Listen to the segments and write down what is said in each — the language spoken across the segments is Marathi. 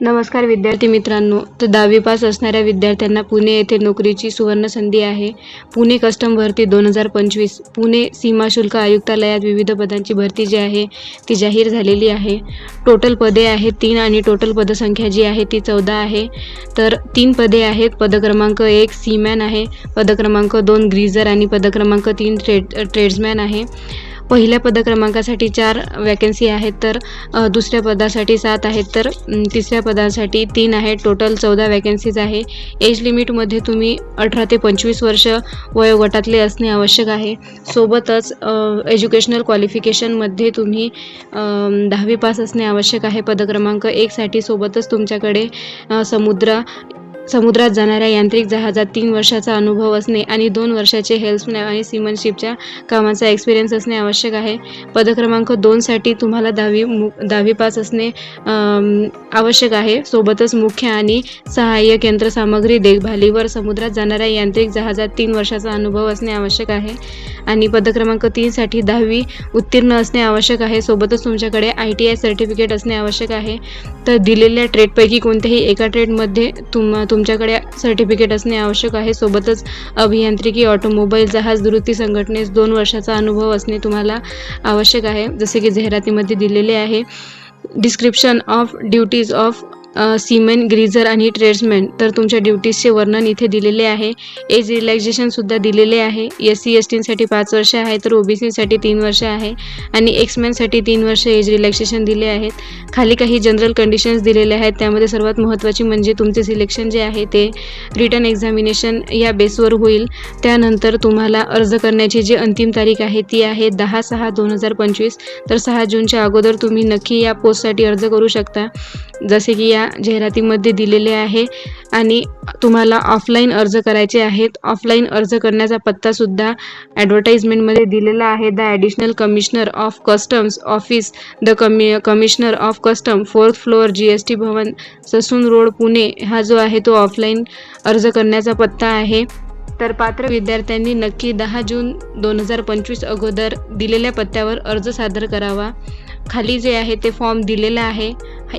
नमस्कार विद्यार्थी मित्रांनो. तर दहावी पास असणाऱ्या विद्यार्थ्यांना पुणे येथे नोकरीची सुवर्ण संधी आहे. पुणे कस्टम भरती दोन हजार पंचवीस. पुणे सीमाशुल्क आयुक्तालयात विविध पदांची भरती जी आहे ती जाहीर झालेली आहे. टोटल पदे आहेत तीन आणि टोटल पदसंख्या जी आहे ती चौदा आहे. तर तीन पदे आहेत पदक्रमांक एक सीमॅन आहे पदक्रमांक दोन ग्रीझर आणि पदक्रमांक तीन ट्रेड ट्रेड्समॅन आहे. पहिल्या पद क्रमांकासाठी चार वॅकन्सी आहेत तर दुसऱ्या पदासाठी सात आहेत तर तिसऱ्या पदासाठी तीन आहेत. टोटल चौदा वॅकन्सीज आहे. एज लिमिटमध्ये तुम्ही अठरा ते पंचवीस वर्ष वयोगटातले असणे आवश्यक आहे. सोबतच एज्युकेशनल क्वालिफिकेशनमध्ये तुम्ही दहावी पास असणे आवश्यक आहे. पदक्रमांक एकसाठी सोबतच तुमच्याकडे समुद्र समुद्रात जाणाऱ्या यांत्रिक जहाजात तीन वर्षाचा अनुभव असणे आणि दोन वर्षाचे हेल्थ आणि सीमनशिपच्या कामाचा एक्सपिरियन्स असणे आवश्यक आहे. पदक्रमांक दोनसाठी तुम्हाला दहावी मु दहावी पास असणे आवश्यक आहे. सोबतच मुख्य आणि सहाय्यक यंत्रसामग्री देखभालीवर समुद्रात जाणाऱ्या यांत्रिक जहाजात तीन वर्षाचा अनुभव असणे आवश्यक आहे. आणि पदक्रमांक तीनसाठी दहावी उत्तीर्ण असणे आवश्यक आहे. सोबतच तुमच्याकडे आय टी आय सर्टिफिकेट असणे आवश्यक आहे. तर दिलेल्या ट्रेडपैकी कोणत्याही एका ट्रेडमध्ये तुम तुमच्याकडे सर्टिफिकेट असणे आवश्यक आहे. सोबतच अभियांत्रिकी ऑटोमोबाईल जहाज दुरुस्ती संघटनेस दोन वर्षाचा अनुभव असणे तुम्हाला आवश्यक आहे. जसे की जाहिरातीमध्ये दिलेले आहे. डिस्क्रिप्शन ऑफ ड्युटीज ऑफ सीमेन ग्रीझर आणि ट्रेड्समॅन. तर तुमच्या ड्युटीजचे वर्णन इथे दिलेले आहे. एज रिलॅक्झेशनसुद्धा दिलेले आहे. एस सी एस टीसाठी पाच वर्ष आहे तर ओ बी सीसाठी तीन वर्ष आहे आणि एक्समॅनसाठी तीन वर्ष एज रिलॅक्सेशन दिले आहेत. खाली काही जनरल कंडिशन्स दिलेले आहेत. त्यामध्ये सर्वात महत्त्वाची म्हणजे तुमचे सिलेक्शन जे आहे ते रिटर्न एक्झामिनेशन या बेसवर होईल. त्यानंतर तुम्हाला अर्ज करण्याची जी अंतिम तारीख आहे ती आहे दहा सहा दोन हजार पंचवीस. तर सहा जूनच्या अगोदर तुम्ही नक्की या पोस्टसाठी अर्ज करू शकता. जसे की या जाहिरातीमध्ये दिलेले आहे. आणि तुम्हाला ऑफलाईन अर्ज करायचे आहेत. ऑफलाईन अर्ज करण्याचा पत्तासुद्धा ॲडव्हर्टाईजमेंटमध्ये दिलेला आहे. The additional commissioner of customs office the कमी commissioner of custom fourth floor G S T Bhavan Sassoon road Pune हा जो आहे तो ऑफलाईन अर्ज करण्याचा पत्ता आहे. तर पात्र विद्यार्थ्यांनी नक्की दहा जून दोन हजार पंचवीस अगोदर दिलेल्या पत्त्यावर अर्ज सादर करावा. खाली जे आहे ते फॉर्म दिलेला आहे.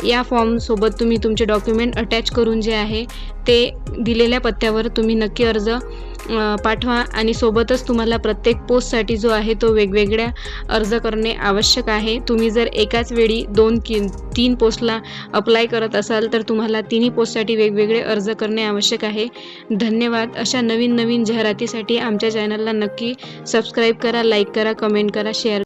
या फॉर्मसोबत तुम्ही तुमचे डॉक्युमेंट अटॅच करून जे आहे ते दिलेल्या पत्त्यावर तुम्ही नक्की अर्ज पाठवा आणि सोबतच तुम्हाला प्रत्येक पोस्टसाठी जो आहे तो वेगवेगळ्या अर्ज करणे आवश्यक आहे. तुम्ही जर एकाच वेळी दोन कि तीन पोस्टला अप्लाय करत असाल तर तुम्हाला तिन्ही पोस्टसाठी वेगवेगळे अर्ज करणे आवश्यक आहे. धन्यवाद. अशा नवीन नवीन जाहिरातीसाठी आमच्या चॅनलला नक्की सबस्क्राईब करा लाईक करा कमेंट करा शेअर